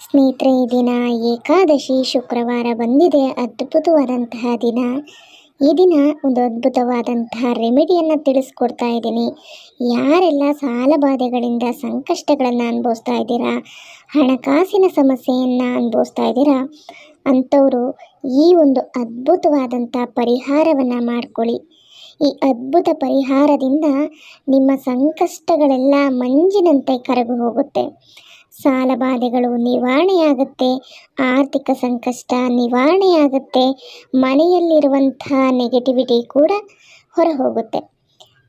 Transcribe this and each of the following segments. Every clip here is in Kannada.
ಸ್ನೇಹಿತರೆ, ಈ ದಿನ ಏಕಾದಶಿ ಶುಕ್ರವಾರ ಬಂದಿದೆ. ಅದ್ಭುತವಾದಂತಹ ದಿನ. ಈ ದಿನ ಒಂದು ಅದ್ಭುತವಾದಂತಹ ರೆಮಿಡಿಯನ್ನು ತಿಳಿಸ್ಕೊಡ್ತಾ ಇದ್ದೀನಿ. ಯಾರೆಲ್ಲ ಸಾಲಬಾಧೆಗಳಿಂದ ಸಂಕಷ್ಟಗಳನ್ನು ಅನುಭವಿಸ್ತಾ ಇದ್ದೀರಾ, ಹಣಕಾಸಿನ ಸಮಸ್ಯೆಯನ್ನು ಅನುಭವಿಸ್ತಾ ಇದ್ದೀರಾ, ಅಂಥವರು ಈ ಒಂದು ಅದ್ಭುತವಾದಂಥ ಪರಿಹಾರವನ್ನು ಮಾಡಿಕೊಳ್ಳಿ. ಈ ಅದ್ಭುತ ಪರಿಹಾರದಿಂದ ನಿಮ್ಮ ಸಂಕಷ್ಟಗಳೆಲ್ಲ ಮಂಜಿನಂತೆ ಕರಗು ಹೋಗುತ್ತೆ. ಸಾಲಬಾಧೆಗಳು ನಿವಾರಣೆಯಾಗುತ್ತೆ, ಆರ್ಥಿಕ ಸಂಕಷ್ಟ ನಿವಾರಣೆಯಾಗುತ್ತೆ ಮನೆಯಲ್ಲಿರುವಂತಹ ನೆಗೆಟಿವಿಟಿ ಕೂಡ ಹೊರ ಹೋಗುತ್ತೆ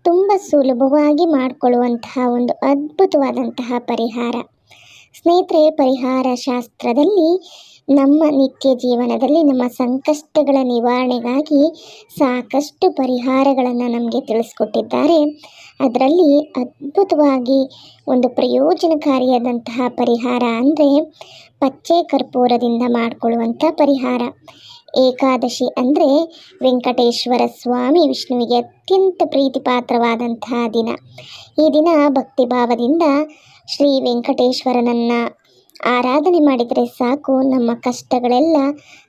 ತುಂಬ ಸುಲಭವಾಗಿ ಮಾಡಿಕೊಳ್ಳುವಂತಹ ಒಂದು ಅದ್ಭುತವಾದಂತಹ ಪರಿಹಾರ. ಸ್ನೇಹಿತರೆ, ಪರಿಹಾರ ಶಾಸ್ತ್ರದಲ್ಲಿ ನಮ್ಮ ನಿತ್ಯ ಜೀವನದಲ್ಲಿ ನಮ್ಮ ಸಂಕಷ್ಟಗಳ ನಿವಾರಣೆಗಾಗಿ ಸಾಕಷ್ಟು ಪರಿಹಾರಗಳನ್ನು ನಮಗೆ ತಿಳಿಸ್ಕೊಟ್ಟಿದ್ದಾರೆ. ಅದರಲ್ಲಿ ಅದ್ಭುತವಾಗಿ ಒಂದು ಪ್ರಯೋಜನಕಾರಿಯಾದಂತಹ ಪರಿಹಾರ ಅಂದರೆ ಪಚ್ಚೆ ಕರ್ಪೂರದಿಂದ ಮಾಡಿಕೊಳ್ಳುವಂಥ ಪರಿಹಾರ. ಏಕಾದಶಿ ಅಂದರೆ ವೆಂಕಟೇಶ್ವರ ಸ್ವಾಮಿ ವಿಷ್ಣುವಿಗೆ ಅತ್ಯಂತ ಪ್ರೀತಿಪಾತ್ರವಾದಂತಹ ದಿನ. ಈ ದಿನ ಭಕ್ತಿಭಾವದಿಂದ ಶ್ರೀ ವೆಂಕಟೇಶ್ವರನನ್ನು ಆರಾಧನೆ ಮಾಡಿದರೆ ಸಾಕು. ನಮ್ಮ ಕಷ್ಟಗಳೆಲ್ಲ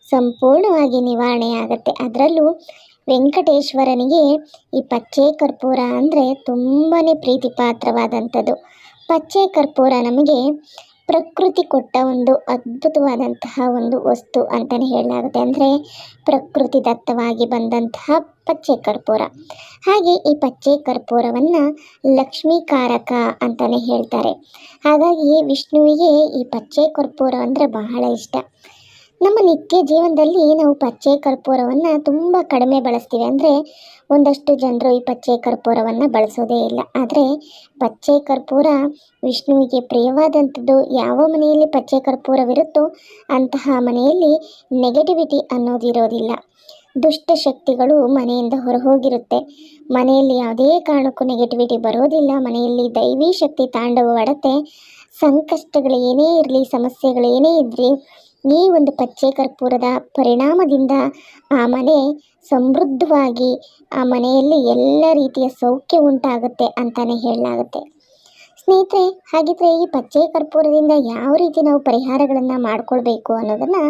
ಸಂಪೂರ್ಣವಾಗಿ ನಿವಾರಣೆಯಾಗತ್ತೆ. ಅದರಲ್ಲೂ ವೆಂಕಟೇಶ್ವರನಿಗೆ ಈ ಪಚ್ಚೆ ಕರ್ಪೂರ ಅಂದರೆ ತುಂಬಾ ಪ್ರೀತಿಪಾತ್ರವಾದಂಥದ್ದು. ಪಚ್ಚೆ ಕರ್ಪೂರ ನಮಗೆ ಪ್ರಕೃತಿ ಕೊಟ್ಟ ಒಂದು ಅದ್ಭುತವಾದಂತಹ ಒಂದು ವಸ್ತು ಅಂತಲೇ ಹೇಳಲಾಗುತ್ತೆ. ಅಂದರೆ ಪ್ರಕೃತಿ ದತ್ತವಾಗಿ ಬಂದಂತಹ ಪಚ್ಚೆ ಕರ್ಪೂರ. ಹಾಗೆ ಈ ಪಚ್ಚೆ ಕರ್ಪೂರವನ್ನು ಲಕ್ಷ್ಮೀಕಾರಕ ಅಂತಲೇ ಹೇಳ್ತಾರೆ. ಹಾಗಾಗಿ ವಿಷ್ಣುವಿಗೆ ಈ ಪಚ್ಚೆ ಕರ್ಪೂರ ಅಂದರೆ ಬಹಳ ಇಷ್ಟ. ನಮ್ಮ ನಿತ್ಯ ಜೀವನದಲ್ಲಿ ನಾವು ಪಚ್ಚೆ ಕರ್ಪೂರವನ್ನು ತುಂಬ ಕಡಿಮೆ ಬಳಸ್ತೀವಿ. ಅಂದರೆ ಒಂದಷ್ಟು ಜನರು ಈ ಪಚ್ಚೆ ಕರ್ಪೂರವನ್ನು ಬಳಸೋದೇ ಇಲ್ಲ. ಆದರೆ ಪಚ್ಚೆ ಕರ್ಪೂರ ವಿಷ್ಣುವಿಗೆ ಪ್ರಿಯವಾದಂಥದ್ದು ಯಾವ ಮನೆಯಲ್ಲಿ ಪಚ್ಚೆ ಕರ್ಪೂರವಿರುತ್ತೋ ಅಂತಹ ಮನೆಯಲ್ಲಿ ನೆಗೆಟಿವಿಟಿ ಅನ್ನೋದಿರೋದಿಲ್ಲ. ದುಷ್ಟ ಶಕ್ತಿಗಳು ಮನೆಯಿಂದ ಹೊರಹೋಗಿರುತ್ತೆ. ಮನೆಯಲ್ಲಿ ಯಾವುದೇ ಕಾರಣಕ್ಕೂ ನೆಗೆಟಿವಿಟಿ ಬರೋದಿಲ್ಲ. ಮನೆಯಲ್ಲಿ ದೈವಿ ಶಕ್ತಿ ತಾಂಡವವಾಡುತ್ತೆ ಸಂಕಷ್ಟಗಳು ಏನೇ ಇರಲಿ, ಸಮಸ್ಯೆಗಳು ಏನೇ ಇದ್ರಿ ಈ ಒಂದು ಪಚ್ಚೆ ಕರ್ಪೂರದ ಪರಿಣಾಮದಿಂದ ಆ ಮನೆ ಸಮೃದ್ಧವಾಗಿ, ಆ ಮನೆಯಲ್ಲಿ ಎಲ್ಲ ರೀತಿಯ ಸೌಖ್ಯ ಉಂಟಾಗುತ್ತೆ ಅಂತಲೇ ಹೇಳಲಾಗುತ್ತೆ. ಸ್ನೇಹಿತರೆ, ಹಾಗಿದ್ರೆ ಈ ಪಚ್ಚೆ ಕರ್ಪೂರದಿಂದ ಯಾವ ರೀತಿ ನಾವು ಪರಿಹಾರಗಳನ್ನು ಮಾಡಿಕೊಳ್ಬೇಕು ಅನ್ನೋದನ್ನು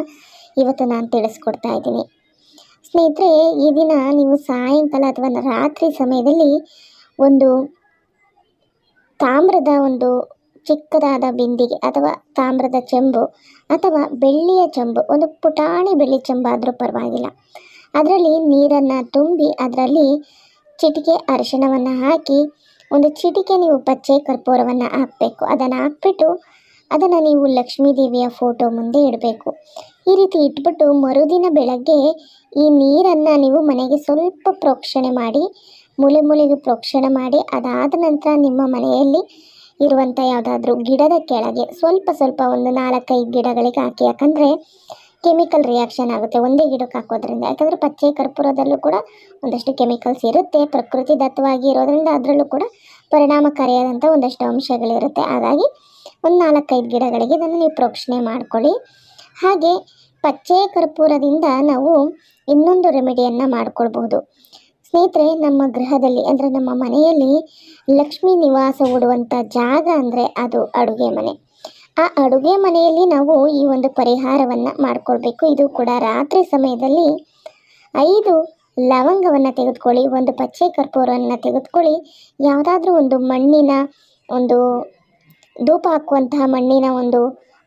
ಇವತ್ತು ನಾನು ತಿಳಿಸ್ಕೊಡ್ತಾ ಇದ್ದೀನಿ. ಸ್ನೇಹಿತರೆ, ಈ ದಿನ ನೀವು ಸಾಯಂಕಾಲ ಅಥವಾ ರಾತ್ರಿ ಸಮಯದಲ್ಲಿ ಒಂದು ತಾಮ್ರದ ಒಂದು ಚಿಕ್ಕದಾದ ಬಿಂದಿಗೆ ಅಥವಾ ತಾಮ್ರದ ಚೆಂಬು ಅಥವಾ ಬೆಳ್ಳಿಯ ಚೆಂಬು, ಒಂದು ಪುಟಾಣಿ ಬೆಳ್ಳಿ ಚೆಂಬಾದರೂ ಪರವಾಗಿಲ್ಲ. ಅದರಲ್ಲಿ ನೀರನ್ನು ತುಂಬಿ ಅದರಲ್ಲಿ ಚಿಟಿಕೆ ಅರಿಶಿಣವನ್ನು ಹಾಕಿ, ಒಂದು ಚಿಟಿಕೆ ನೀವು ಪಚ್ಚೆ ಕರ್ಪೂರವನ್ನು ಹಾಕಬೇಕು. ಅದನ್ನು ಹಾಕ್ಬಿಟ್ಟು ಅದನ್ನು ನೀವು ಲಕ್ಷ್ಮೀ ದೇವಿಯ ಫೋಟೋ ಮುಂದೆ ಇಡಬೇಕು. ಈ ರೀತಿ ಇಟ್ಬಿಟ್ಟು ಮರುದಿನ ಬೆಳಗ್ಗೆ ಈ ನೀರನ್ನು ನೀವು ಮನೆಗೆ ಸ್ವಲ್ಪ ಪ್ರೋಕ್ಷಣೆ ಮಾಡಿ ಮೂಲೆ ಮೂಲೆಗೆ ಪ್ರೋಕ್ಷಣೆ ಮಾಡಿ, ಅದಾದ ನಂತರ ನಿಮ್ಮ ಮನೆಯಲ್ಲಿ ಇರುವಂಥ ಯಾವುದಾದ್ರೂ ಗಿಡದ ಕೆಳಗೆ ಸ್ವಲ್ಪ ಸ್ವಲ್ಪ ಒಂದು ನಾಲ್ಕೈದು ಗಿಡಗಳಿಗೆ ಹಾಕಿ. ಯಾಕಂದರೆ ಕೆಮಿಕಲ್ ರಿಯಾಕ್ಷನ್ ಆಗುತ್ತೆ ಒಂದೇ ಗಿಡಕ್ಕೆ ಹಾಕೋದ್ರಿಂದ. ಯಾಕಂದರೆ ಪಚ್ಚೆ ಕರ್ಪೂರದಲ್ಲೂ ಕೂಡ ಒಂದಷ್ಟು ಕೆಮಿಕಲ್ಸ್ ಇರುತ್ತೆ. ಪ್ರಕೃತಿ ದತ್ತವಾಗಿ ಇರೋದ್ರಿಂದ ಅದರಲ್ಲೂ ಕೂಡ ಪರಿಣಾಮಕಾರಿಯಾದಂಥ ಒಂದಷ್ಟು ಅಂಶಗಳಿರುತ್ತೆ. ಹಾಗಾಗಿ ಒಂದು ನಾಲ್ಕೈದು ಗಿಡಗಳಿಗೆ ಇದನ್ನು ನೀವು ಪ್ರೋಕ್ಷಣೆ ಮಾಡ್ಕೊಳ್ಳಿ. ಹಾಗೆ ಪಚ್ಚೆ ಕರ್ಪೂರದಿಂದ ನಾವು ಇನ್ನೊಂದು ರೆಮಿಡಿಯನ್ನು ಮಾಡ್ಕೊಳ್ಬಹುದು. ಸ್ನೇಹಿತರೆ, ನಮ್ಮ ಗೃಹದಲ್ಲಿ, ಅಂದರೆ ನಮ್ಮ ಮನೆಯಲ್ಲಿ ಲಕ್ಷ್ಮೀ ನಿವಾಸ ಉಡುವಂಥ ಜಾಗ ಅಂದರೆ ಅದು ಅಡುಗೆ ಮನೆ. ಆ ಅಡುಗೆ ಮನೆಯಲ್ಲಿ ನಾವು ಈ ಒಂದು ಪರಿಹಾರವನ್ನು ಮಾಡಿಕೊಳ್ಬೇಕು. ಇದು ಕೂಡ ರಾತ್ರಿ ಸಮಯದಲ್ಲಿ ಐದು ಲವಂಗವನ್ನು ತೆಗೆದುಕೊಳ್ಳಿ, ಒಂದು ಪಚ್ಚೆ ಕರ್ಪೂರವನ್ನು ತೆಗೆದುಕೊಳ್ಳಿ. ಯಾವುದಾದ್ರೂ ಒಂದು ಮಣ್ಣಿನ ಒಂದು ಧೂಪ ಹಾಕುವಂತಹ ಮಣ್ಣಿನ ಒಂದು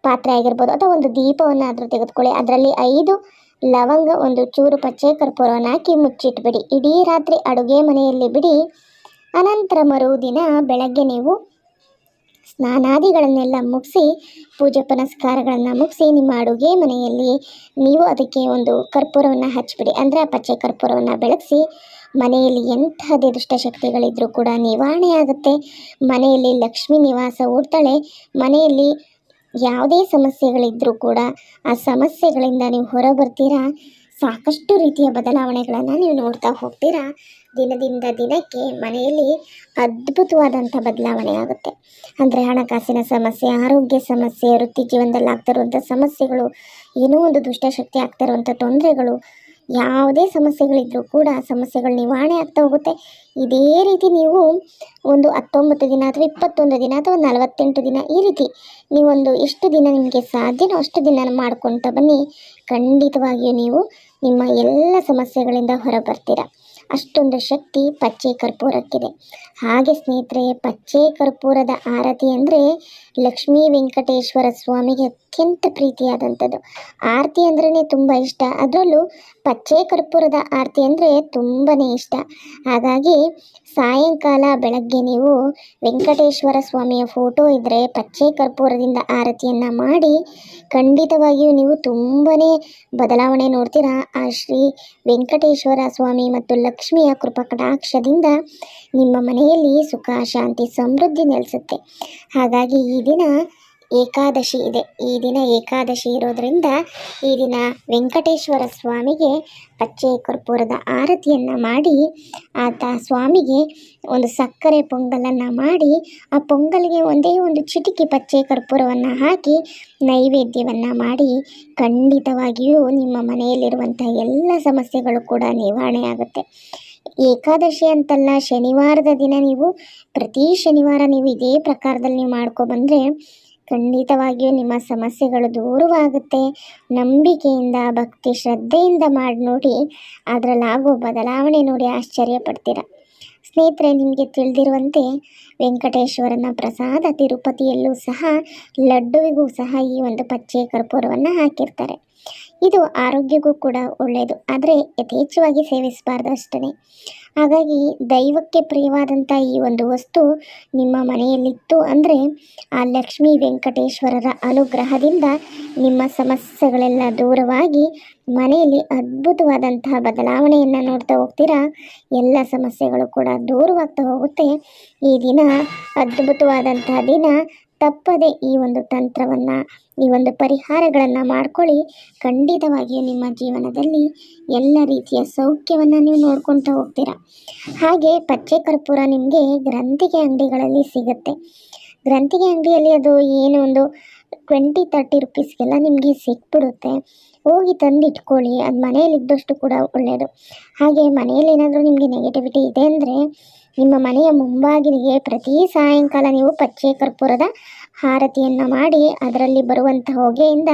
ಪಾತ್ರೆ ಆಗಿರ್ಬೋದು, ಅಥವಾ ಒಂದು ದೀಪವನ್ನು ಆದರೂ ತೆಗೆದುಕೊಳ್ಳಿ. ಅದರಲ್ಲಿ ಐದು ಲವಂಗ ಒಂದು ಚೂರು ಪಚ್ಚೆ ಕರ್ಪೂರವನ್ನು ಹಾಕಿ ಮುಚ್ಚಿಟ್ಬಿಡಿ. ಇಡೀ ರಾತ್ರಿ ಅಡುಗೆ ಮನೆಯಲ್ಲಿ ಬಿಡಿ. ಅನಂತರ ಮರುದಿನ ಬೆಳಗ್ಗೆ ನೀವು ಸ್ನಾನಾದಿಗಳನ್ನೆಲ್ಲ ಮುಗಿಸಿ, ಪೂಜೆ ಪುನಸ್ಕಾರಗಳನ್ನು ಮುಗಿಸಿ ನಿಮ್ಮ ಅಡುಗೆ ಮನೆಯಲ್ಲಿ ನೀವು ಅದಕ್ಕೆ ಒಂದು ಕರ್ಪೂರವನ್ನು ಹಚ್ಚಿಬಿಡಿ ಅಂದರೆ ಆ ಪಚ್ಚೆ ಕರ್ಪೂರವನ್ನು ಬೆಳಗಿಸಿ ಮನೆಯಲ್ಲಿ ಎಂತಹದೇ ದುಷ್ಟಶಕ್ತಿಗಳಿದ್ರೂ ಕೂಡ ನಿವಾರಣೆ ಆಗುತ್ತೆ. ಮನೆಯಲ್ಲಿ ಲಕ್ಷ್ಮೀ ನಿವಾಸ ಓಡ್ತಾಳೆ ಮನೆಯಲ್ಲಿ ಯಾವುದೇ ಸಮಸ್ಯೆಗಳಿದ್ದರೂ ಕೂಡ ಆ ಸಮಸ್ಯೆಗಳಿಂದ ನೀವು ಹೊರ ಬರ್ತೀರಾ ಸಾಕಷ್ಟು ರೀತಿಯ ಬದಲಾವಣೆಗಳನ್ನು ನೀವು ನೋಡ್ತಾ ಹೋಗ್ತೀರಾ? ದಿನದಿಂದ ದಿನಕ್ಕೆ ಮನೆಯಲ್ಲಿ ಅದ್ಭುತವಾದಂಥ ಬದಲಾವಣೆ ಆಗುತ್ತೆ. ಅಂದರೆ ಹಣಕಾಸಿನ ಸಮಸ್ಯೆ, ಆರೋಗ್ಯ ಸಮಸ್ಯೆ, ವೃತ್ತಿ ಜೀವನದಲ್ಲಿ ಆಗ್ತಿರುವಂಥ ಸಮಸ್ಯೆಗಳು, ಏನೋ ಒಂದು ದುಷ್ಟಶಕ್ತಿ ಆಗ್ತಾ ಇರುವಂಥ ತೊಂದರೆಗಳು ಯಾವುದೇ ಸಮಸ್ಯೆಗಳಿದ್ದರೂ ಕೂಡ ಸಮಸ್ಯೆಗಳು ನಿವಾರಣೆ ಆಗ್ತಾ ಹೋಗುತ್ತೆ. ಇದೇ ರೀತಿ ನೀವು ಒಂದು ಹತ್ತೊಂಬತ್ತು ದಿನ ಅಥವಾ ಇಪ್ಪತ್ತೊಂದು ದಿನ ಅಥವಾ ನಲವತ್ತೆಂಟು ದಿನ ಈ ರೀತಿ ನೀವೊಂದು ಎಷ್ಟು ದಿನ ನಿಮಗೆ ಸಾಧ್ಯನೋ ಅಷ್ಟು ದಿನ ಮಾಡ್ಕೊಳ್ತಾ ಬನ್ನಿ. ಖಂಡಿತವಾಗಿಯೂ ನೀವು ನಿಮ್ಮ ಎಲ್ಲ ಸಮಸ್ಯೆಗಳಿಂದ ಹೊರಬರ್ತೀರ. ಅಷ್ಟೊಂದು ಶಕ್ತಿ ಪಚ್ಚೆ ಕರ್ಪೂರಕ್ಕಿದೆ. ಹಾಗೆ ಸ್ನೇಹಿತರೆ, ಪಚ್ಚೆ ಕರ್ಪೂರದ ಆರತಿ ಅಂದರೆ ಲಕ್ಷ್ಮೀ ವೆಂಕಟೇಶ್ವರ ಸ್ವಾಮಿಗೆ ಅತ್ಯಂತ ಪ್ರೀತಿಯಾದಂಥದ್ದು. ಆರತಿ ಅಂದ್ರೇ ತುಂಬ ಇಷ್ಟ. ಅದರಲ್ಲೂ ಪಚ್ಚೆ ಕರ್ಪೂರದ ಆರತಿ ಅಂದರೆ ತುಂಬಾ ಇಷ್ಟ. ಹಾಗಾಗಿ ಸಾಯಂಕಾಲ ಬೆಳಗ್ಗೆ ನೀವು ವೆಂಕಟೇಶ್ವರ ಸ್ವಾಮಿಯ ಫೋಟೋ ಇದ್ದರೆ ಪಚ್ಚೆ ಕರ್ಪೂರದಿಂದ ಆರತಿಯನ್ನು ಮಾಡಿ ಖಂಡಿತವಾಗಿಯೂ ನೀವು ತುಂಬಾ ಬದಲಾವಣೆ ನೋಡ್ತೀರಾ. ಆ ಶ್ರೀ ವೆಂಕಟೇಶ್ವರ ಸ್ವಾಮಿ ಮತ್ತು ಲಕ್ಷ್ಮಿಯ ಕೃಪಕಟಾಕ್ಷದಿಂದ ನಿಮ್ಮ ಮನೆಯಲ್ಲಿ ಸುಖ, ಶಾಂತಿ, ಸಮೃದ್ಧಿ ನೆಲೆಸುತ್ತೆ. ಹಾಗಾಗಿ ಈ ದಿನ ಏಕಾದಶಿ ಇದೆ. ಈ ದಿನ ಏಕಾದಶಿ ಇರೋದರಿಂದ ಈ ದಿನ ವೆಂಕಟೇಶ್ವರ ಸ್ವಾಮಿಗೆ ಪಚ್ಚೆ ಕರ್ಪೂರದ ಆರತಿಯನ್ನು ಮಾಡಿ, ಆತ ಸ್ವಾಮಿಗೆ ಒಂದು ಸಕ್ಕರೆ ಪೊಂಗಲನ್ನು ಮಾಡಿ, ಆ ಪೊಂಗಲ್ಗೆ ಒಂದೇ ಒಂದು ಚಿಟಿಕೆ ಪಚ್ಚೆ ಕರ್ಪೂರವನ್ನು ಹಾಕಿ ನೈವೇದ್ಯವನ್ನು ಮಾಡಿ, ಖಂಡಿತವಾಗಿಯೂ ನಿಮ್ಮ ಮನೆಯಲ್ಲಿರುವಂಥ ಎಲ್ಲ ಸಮಸ್ಯೆಗಳು ಕೂಡ ನಿವಾರಣೆ ಆಗುತ್ತೆ. ಏಕಾದಶಿ ಅಂತಲ್ಲ, ಶನಿವಾರದ ದಿನ ನೀವು ಪ್ರತಿ ಶನಿವಾರ ನೀವು ಇದೇ ಪ್ರಕಾರದಲ್ಲಿ ನೀವು ಮಾಡ್ಕೊಬಂದರೆ ಖಂಡಿತವಾಗಿಯೂ ನಿಮ್ಮ ಸಮಸ್ಯೆಗಳು ದೂರವಾಗುತ್ತೆ. ನಂಬಿಕೆಯಿಂದ, ಭಕ್ತಿ, ಶ್ರದ್ಧೆಯಿಂದ ಮಾಡಿ ನೋಡಿ ಅದರಲ್ಲಾಗೋ ಬದಲಾವಣೆ ನೋಡಿ ಆಶ್ಚರ್ಯ ಪಡ್ತೀರ ಸ್ನೇಹಿತರೆ, ನಿಮಗೆ ತಿಳಿದಿರುವಂತೆ ವೆಂಕಟೇಶ್ವರನ ಪ್ರಸಾದ ತಿರುಪತಿಯಲ್ಲೂ ಸಹ, ಲಡ್ಡುವಿಗೂ ಸಹ ಈ ಒಂದು ಪಚ್ಚೆ ಕರ್ಪೂರವನ್ನು ಹಾಕಿರ್ತಾರೆ. ಇದು ಆರೋಗ್ಯಕ್ಕೂ ಕೂಡ ಒಳ್ಳೆಯದು ಆದರೆ ಯಥೇಚ್ಛವಾಗಿ ಸೇವಿಸಬಾರ್ದು ಅಷ್ಟೇ ಹಾಗಾಗಿ ದೈವಕ್ಕೆ ಪ್ರಿಯವಾದಂಥ ಈ ಒಂದು ವಸ್ತು ನಿಮ್ಮ ಮನೆಯಲ್ಲಿತ್ತು ಅಂದರೆ ಆ ಲಕ್ಷ್ಮೀ ವೆಂಕಟೇಶ್ವರರ ಅನುಗ್ರಹದಿಂದ ನಿಮ್ಮ ಸಮಸ್ಯೆಗಳೆಲ್ಲ ದೂರವಾಗಿ ಮನೆಯಲ್ಲಿ ಅದ್ಭುತವಾದಂತಹ ಬದಲಾವಣೆಯನ್ನು ನೋಡ್ತಾ ಹೋಗ್ತೀರಾ? ಎಲ್ಲ ಸಮಸ್ಯೆಗಳು ಕೂಡ ದೂರವಾಗ್ತಾ ಹೋಗುತ್ತೆ. ಈ ದಿನ ಅದ್ಭುತವಾದಂತಹ ದಿನ ತಪ್ಪದೆ ಈ ಒಂದು ತಂತ್ರವನ್ನು, ಈ ಒಂದು ಪರಿಹಾರಗಳನ್ನು ಮಾಡ್ಕೊಳ್ಳಿ. ಖಂಡಿತವಾಗಿಯೂ ನಿಮ್ಮ ಜೀವನದಲ್ಲಿ ಎಲ್ಲ ರೀತಿಯ ಸೌಖ್ಯವನ್ನು ನೀವು ನೋಡ್ಕೊಳ್ತಾ ಹೋಗ್ತೀರಾ. ಹಾಗೆ ಪಚ್ಚೆ ಕರ್ಪೂರ ನಿಮಗೆ ಗ್ರಂಥಿಗೆ ಅಂಗಡಿಗಳಲ್ಲಿ ಸಿಗುತ್ತೆ. ಗ್ರಂಥಿಗೆ ಅಂಗಡಿಯಲ್ಲಿ ಅದು ಏನು ಒಂದು ಟ್ವೆಂಟಿ ತರ್ಟಿ ರುಪೀಸ್ಗೆಲ್ಲ ನಿಮಗೆ ಸಿಕ್ಬಿಡುತ್ತೆ. ಹೋಗಿ ತಂದು ಇಟ್ಕೊಳ್ಳಿ ಅದು ಮನೆಯಲ್ಲಿದ್ದಷ್ಟು ಕೂಡ ಒಳ್ಳೆಯದು ಹಾಗೆ ಮನೆಯಲ್ಲಿ ಏನಾದರೂ ನಿಮಗೆ ನೆಗೆಟಿವಿಟಿ ಇದೆ ಅಂದರೆ ನಿಮ್ಮ ಮನೆಯ ಮುಂಬಾಗಿಲಿಗೆ ಪ್ರತಿ ಸಾಯಂಕಾಲ ನೀವು ಪಚ್ಚೆ ಕರ್ಪೂರದ ಆರತಿಯನ್ನು ಮಾಡಿ ಅದರಲ್ಲಿ ಬರುವಂಥ ಹೊಗೆಯಿಂದ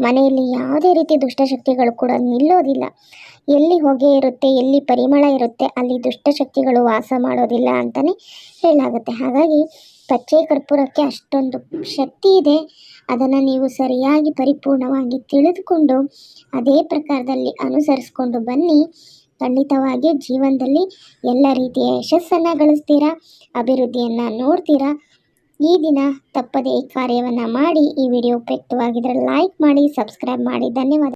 ಮನೆಯಲ್ಲಿ ಯಾವುದೇ ರೀತಿ ದುಷ್ಟಶಕ್ತಿಗಳು ಕೂಡ ನಿಲ್ಲೋದಿಲ್ಲ. ಎಲ್ಲಿ ಹೊಗೆ ಇರುತ್ತೆ, ಎಲ್ಲಿ ಪರಿಮಳ ಇರುತ್ತೆ, ಅಲ್ಲಿ ದುಷ್ಟಶಕ್ತಿಗಳು ವಾಸ ಮಾಡೋದಿಲ್ಲ ಅಂತಲೇ ಹೇಳಲಾಗುತ್ತೆ. ಹಾಗಾಗಿ ಪಚ್ಚೆ ಕರ್ಪೂರಕ್ಕೆ ಅಷ್ಟೊಂದು ಶಕ್ತಿ ಇದೆ. ಅದನ್ನು ನೀವು ಸರಿಯಾಗಿ ಪರಿಪೂರ್ಣವಾಗಿ ತಿಳಿದುಕೊಂಡು ಅದೇ ಪ್ರಕಾರದಲ್ಲಿ ಅನುಸರಿಸ್ಕೊಂಡು ಬನ್ನಿ. ಖಂಡಿತವಾಗಿಯೂ ಜೀವನದಲ್ಲಿ ಎಲ್ಲ ರೀತಿಯ ಯಶಸ್ಸನ್ನು ಗಳಿಸ್ತೀರಾ? ಅಭಿವೃದ್ಧಿಯನ್ನು ನೋಡ್ತೀರಾ? ಈ ದಿನ ತಪ್ಪದೇ ಈ ಕಾರ್ಯವನ್ನು ಮಾಡಿ, ಈ ವಿಡಿಯೋ ಉಪಯುಕ್ತವಾಗಿದ್ದರೆ ಲೈಕ್ ಮಾಡಿ ಸಬ್ಸ್ಕ್ರೈಬ್ ಮಾಡಿ. ಧನ್ಯವಾದ.